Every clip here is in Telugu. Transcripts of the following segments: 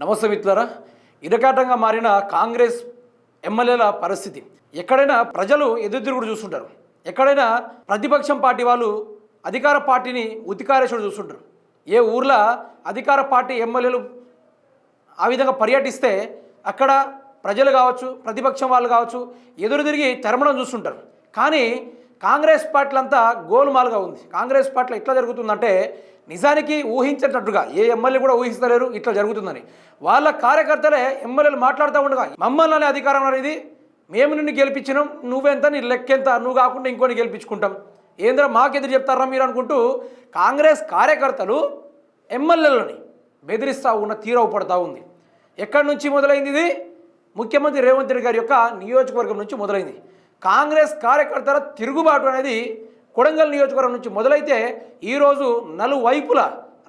నమస్తే మిత్రులారా. ఇరకాటంగా మారిన కాంగ్రెస్ ఎమ్మెల్యేల పరిస్థితి. ఎక్కడైనా ప్రజలు ఎదురుతిరుగుడు చూస్తుంటారు. ఎక్కడైనా ప్రతిపక్షం పార్టీ వాళ్ళు అధికార పార్టీని ఉతికారేసుడు చూస్తుంటారు. ఏ ఊర్లో అధికార పార్టీ ఎమ్మెల్యేలు ఆ విధంగా పర్యటిస్తే అక్కడ ప్రజలు కావచ్చు ప్రతిపక్షం వాళ్ళు కావచ్చు ఎదురు తిరిగి తెరమడం చూస్తుంటారు. కానీ కాంగ్రెస్ పార్టీలంతా గోలుమాలుగా ఉంది. కాంగ్రెస్ పార్టీలో ఎట్లా జరుగుతుందంటే నిజానికి ఊహించేటట్టుగా ఏ ఎమ్మెల్యే కూడా ఊహిస్తలేరు ఇట్లా జరుగుతుందని. వాళ్ళ కార్యకర్తలే ఎమ్మెల్యేలు మాట్లాడుతూ ఉండగా మమ్మల్ని అధికారం అనేది మేము నిన్ను గెలిపించినాం నువ్వెంత నీ లెక్కెంత నువ్వు కాకుండా ఇంకోని గెలిపించుకుంటాం. ఏంద్ర మాకెదురు చెప్తారా మీరు అనుకుంటూ కాంగ్రెస్ కార్యకర్తలు ఎమ్మెల్యేలని బెదిరిస్తూ ఉన్న తీరవు పడతా ఉంది. ఎక్కడి నుంచి మొదలైంది ఇది? ముఖ్యమంత్రి రేవంత్ రెడ్డి గారి యొక్క నియోజకవర్గం నుంచి మొదలైంది. కాంగ్రెస్ కార్యకర్తల తిరుగుబాటు అనేది కొడంగల్ నియోజకవర్గం నుంచి మొదలైతే ఈరోజు నలువైపుల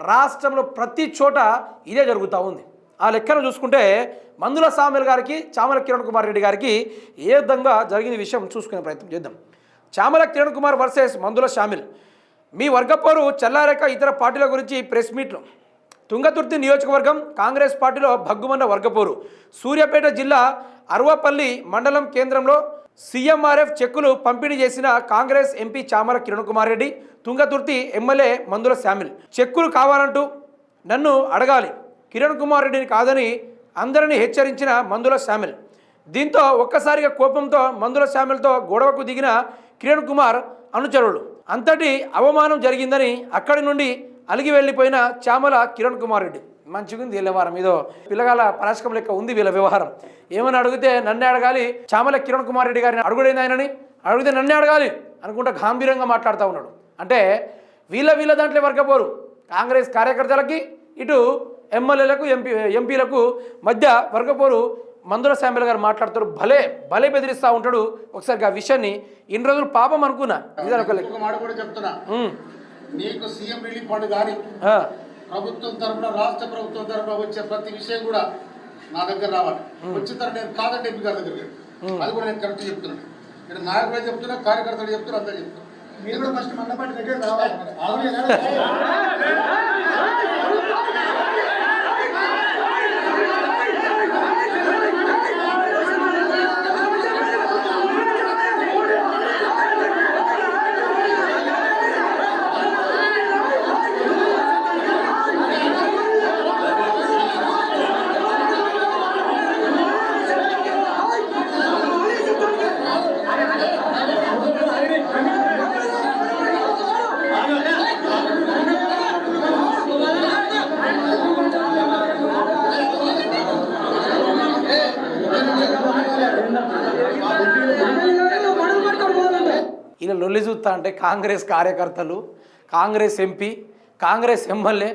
రాష్ట్రంలో ప్రతి చోట ఇదే జరుగుతూ ఉంది. ఆ లెక్కన చూసుకుంటే మందుల సామెల్ గారికి చామల కిరణ్ కుమార్ రెడ్డి గారికి ఏ విధంగా జరిగిన విషయం చూసుకునే ప్రయత్నం చేద్దాం. చామల కిరణ్ కుమార్ వర్సెస్ మందుల షామిల్ మీ వర్గపోరు చల్లారేక ఇతర పార్టీల గురించి ప్రెస్ మీట్లు. తుంగతుర్తి నియోజకవర్గం కాంగ్రెస్ పార్టీలో భగ్గుమన్న వర్గపోరు. సూర్యాపేట జిల్లా అర్వపల్లి మండలం కేంద్రంలో సీఎంఆర్ఎఫ్ చెక్కులు పంపిణీ చేసిన కాంగ్రెస్ ఎంపీ చామల కిరణ్ కుమార్ రెడ్డి తుంగతుర్తి ఎమ్మెల్యే మందుల శామిల్ చెక్కులు కావాలంటూ నన్ను అడగాలి. కిరణ్ కుమార్ రెడ్డిని కాదని అందరినీ హెచ్చరించిన మందుల శామిల్ దీంతో ఒక్కసారిగా కోపంతో మందుల శామిల్తో గొడవకు దిగిన కిరణ్ కుమార్ అనుచరులు. అంతటి అవమానం జరిగిందని అక్కడి నుండి అలిగి వెళ్ళిపోయిన చామల కిరణ్ కుమార్ రెడ్డి. మంచిగా ఉంది వీళ్ళ వ్యవహారం. ఏదో పిల్లగాల పరాశకం లెక్క ఉంది వీళ్ళ వ్యవహారం. ఏమని అడిగితే నన్నే అడగాలి చామల కిరణ్ కుమార్ రెడ్డి గారిని అడుగుడైంది ఆయనని? అడిగితే నన్నే అడగాలి అనుకుంటా గాంభీర్యంగా మాట్లాడుతూ ఉన్నాడు. అంటే వీళ్ళ వీళ్ళ దాంట్లో వర్గపోరు కాంగ్రెస్ కార్యకర్తలకి ఇటు ఎమ్మెల్యేలకు ఎంపీ ఎంపీలకు మధ్య వర్గపోరు మందుల శాంబల్ గారు మాట్లాడుతారు. భలే భలే బెదిరిస్తూ ఉంటాడు. ఒకసారి ఆ విషయాన్ని ఇన్ని రోజులు పాపం అనుకున్నా. ఒక మాట కూడా చెప్తున్నా. నీకు సీఎం రిలీఫ్ ఫండ్ కానీ ప్రభుత్వం తరఫున రాష్ట్ర ప్రభుత్వం తరఫున వచ్చే ప్రతి విషయం కూడా నా దగ్గర రావాలి. వచ్చిన తర్వాత నేను కాదంటే ఎంపీ గారి దగ్గరికి అది కూడా నేను కరెక్ట్ చెప్తున్నాను. ఇక్కడ నాయకుడే చెప్తున్నా కార్యకర్తలు చెప్తున్నా అంతా చెప్తున్నా. మీరు కూడా ఫస్ట్ మందపాటి దగ్గర రావాలి. ఈయన లొల్లి చూస్తా అంటే కాంగ్రెస్ కార్యకర్తలు కాంగ్రెస్ ఎంపీ కాంగ్రెస్ ఎమ్మెల్యే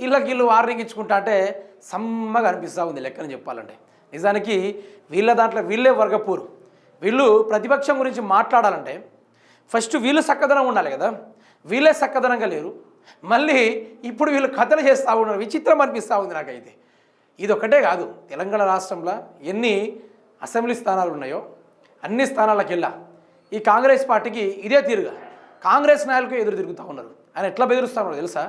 వీళ్ళకి వీళ్ళు వార్నింగ్ ఇచ్చుకుంటా అంటే సమ్మగా అనిపిస్తూ ఉంది లెక్కన చెప్పాలంటే. నిజానికి వీళ్ళ దాంట్లో వీళ్ళే వర్గపూరు. వీళ్ళు ప్రతిపక్షం గురించి మాట్లాడాలంటే ఫస్ట్ వీళ్ళు చక్కదనం ఉండాలి కదా. వీళ్ళే చక్కదనంగా లేరు. మళ్ళీ ఇప్పుడు వీళ్ళు కథలు చేస్తూ ఉన్నారు విచిత్రం అనిపిస్తూ ఉంది నాకైతే. ఇది ఒకటే కాదు తెలంగాణ రాష్ట్రంలో ఎన్ని అసెంబ్లీ స్థానాలు ఉన్నాయో అన్ని స్థానాలకెళ్ళా ఈ కాంగ్రెస్ పార్టీకి ఇదే తీరుగా. కాంగ్రెస్ నాయకులకు ఎదురు తిరుగుతూ ఉన్నారు. ఆయన ఎట్లా బెదిరిస్తా ఉన్నారు తెలుసా?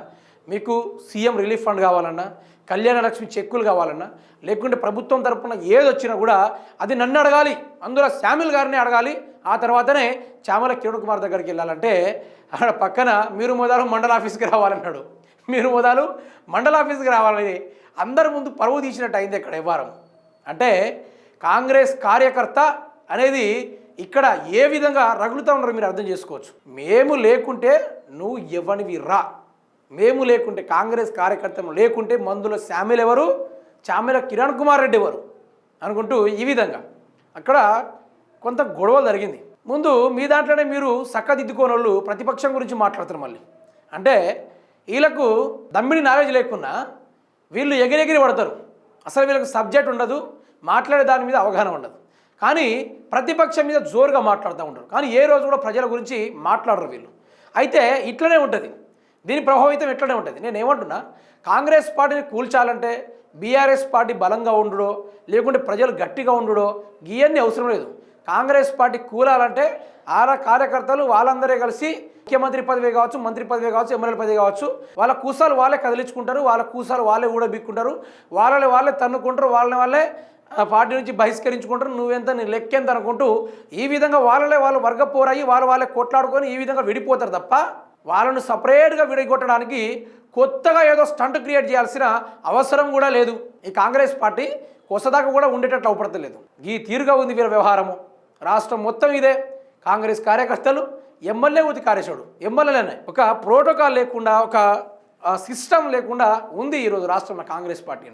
మీకు సీఎం రిలీఫ్ ఫండ్ కావాలన్నా కళ్యాణ లక్ష్మి చెక్కులు కావాలన్నా లేకుంటే ప్రభుత్వం తరపున ఏది వచ్చినా కూడా అది నన్ను అడగాలి. అందులో శామిల్ గారిని అడగాలి. ఆ తర్వాతనే చామల కిరణ్ కుమార్ దగ్గరికి వెళ్ళాలంటే అక్కడ పక్కన మీరు మొదలు మండల ఆఫీస్కి రావాలన్నాడు. మీరు మొదలు మండల ఆఫీస్కి రావాలని అందరి ముందు పరువు తీసినట్టు అయింది ఇక్కడ వ్యవహారం. అంటే కాంగ్రెస్ కార్యకర్త అనేది ఇక్కడ ఏ విధంగా రగులుతూ ఉన్నారో మీరు అర్థం చేసుకోవచ్చు. మేము లేకుంటే నువ్వు ఎవనివి రా. మేము లేకుంటే కాంగ్రెస్ కార్యకర్తలు లేకుంటే మందుల శామిల్ ఎవరు? చామెల కిరణ్ కుమార్ రెడ్డి ఎవరు? అనుకుంటూ ఈ విధంగా. అక్కడ కొంత గొడవ జరిగింది. ముందు మీ దాంట్లోనే మీరు సక్కదిద్దుకోని వాళ్ళు ప్రతిపక్షం గురించి మాట్లాడతారు మళ్ళీ. అంటే వీళ్ళకు దమ్మిడి నాలెడ్జ్ లేకున్నా వీళ్ళు ఎగిరెగిరి పడతారు. అసలు వీళ్ళకి సబ్జెక్ట్ ఉండదు. మాట్లాడే దాని మీద అవగాహన ఉండదు. కానీ ప్రతిపక్షం మీద జోరుగా మాట్లాడుతూ ఉంటారు. కానీ ఏ రోజు కూడా ప్రజల గురించి మాట్లాడరు వీళ్ళు. అయితే ఇట్లనే ఉంటుంది. దీని ప్రభావితం ఇట్లనే ఉంటుంది? నేను ఏమంటున్నా కాంగ్రెస్ పార్టీని కూల్చాలంటే బీఆర్ఎస్ పార్టీ బలంగా ఉండుడో లేకుంటే ప్రజలు గట్టిగా ఉండుడో ఇవన్నీ అవసరం లేదు. కాంగ్రెస్ పార్టీ కూలాలంటే ఆరా కార్యకర్తలు వాళ్ళందరే కలిసి ముఖ్యమంత్రి పదవి కావచ్చు మంత్రి పదవి కావచ్చు ఎమ్మెల్యే పదవి కావచ్చు వాళ్ళ కూసాలు వాళ్ళే కదిలించుకుంటారు వాళ్ళ కూసాలు వాళ్ళే కూడా వాళ్ళని వాళ్ళే తన్నుకుంటారు వాళ్ళని వాళ్ళే పార్టీ నుంచి బహిష్కరించుకుంటారు. నువ్వెంత నీ లెక్కెంత అనుకుంటూ ఈ విధంగా వాళ్ళలే వాళ్ళు వర్గ పోరాయి వాళ్ళు వాళ్ళే కొట్లాడుకొని ఈ విధంగా విడిపోతారు తప్ప వాళ్ళను సపరేట్గా విడిగొట్టడానికి కొత్తగా ఏదో స్టంట్ క్రియేట్ చేయాల్సిన అవసరం కూడా లేదు. ఈ కాంగ్రెస్ పార్టీ కొసదాకా కూడా ఉండేటట్లు అవపడతలేదు. ఈ తీరుగా ఉంది వీళ్ళ వ్యవహారము. రాష్ట్రం మొత్తం ఇదే. కాంగ్రెస్ కార్యకర్తలు ఎమ్మెల్యే ఉతి కార్యశుడు ఎమ్మెల్యేలనే. ఒక ప్రోటోకాల్ లేకుండా ఒక సిస్టమ్ లేకుండా ఉంది ఈరోజు రాష్ట్రంలో కాంగ్రెస్ పార్టీ.